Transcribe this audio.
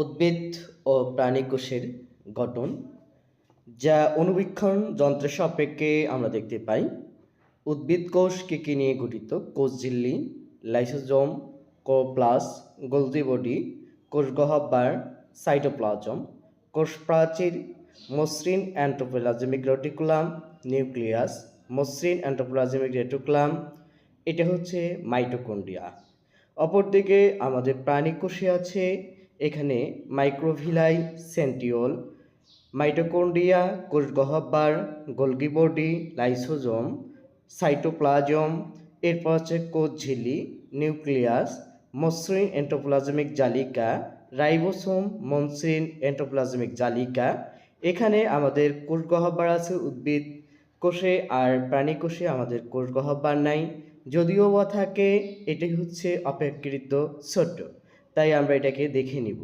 উদ্ভিদ ও প্রাণী কোষের গঠন, যা অনুবীক্ষণ যন্ত্রের সাপেক্ষে আমরা দেখতে পাই। উদ্ভিদ কোষ কী কী নিয়ে গঠিত? কোষ ঝিল্লি, লাইসোজোম, কোপ্লাস গোলজি বডি কোষ গহ্বর সাইটোপ্লাজম, কোষ প্রাচীর, মসৃণ অ্যান্টোপ্লাজমিক রেটিকুলাম নিউক্লিয়াস, মসৃণ অ্যান্টোপ্লাজমিক রেটিকুলাম এটা হচ্ছে মাইটোকন্ড্রিয়া। অপরদিকে আমাদের প্রাণী কোষে আছে এখানে মাইক্রোভিলাই সেন্টিওল মাইটোকন্ড্রিয়া কোষ গহ্বর গোলগি বডি লাইসোজোম, সাইটোপ্লাজম, এরপর হচ্ছে কোষ ঝিল্লি নিউক্লিয়াস, মসৃণ এন্টোপ্লাজমিক জালিকা, রাইবোসোম, মসৃণ এন্টোপ্লাজমিক জালিকা। এখানে আমাদের কোষ গহ্বর আছে উদ্ভিদ কোষে আর প্রাণী কোষে আমাদের কোষ গহ্বর নাই। যদিও বা থাকে এটি হচ্ছে অপেক্ষাকৃত ছোট তাই আমরা এটাকে দেখে নিব।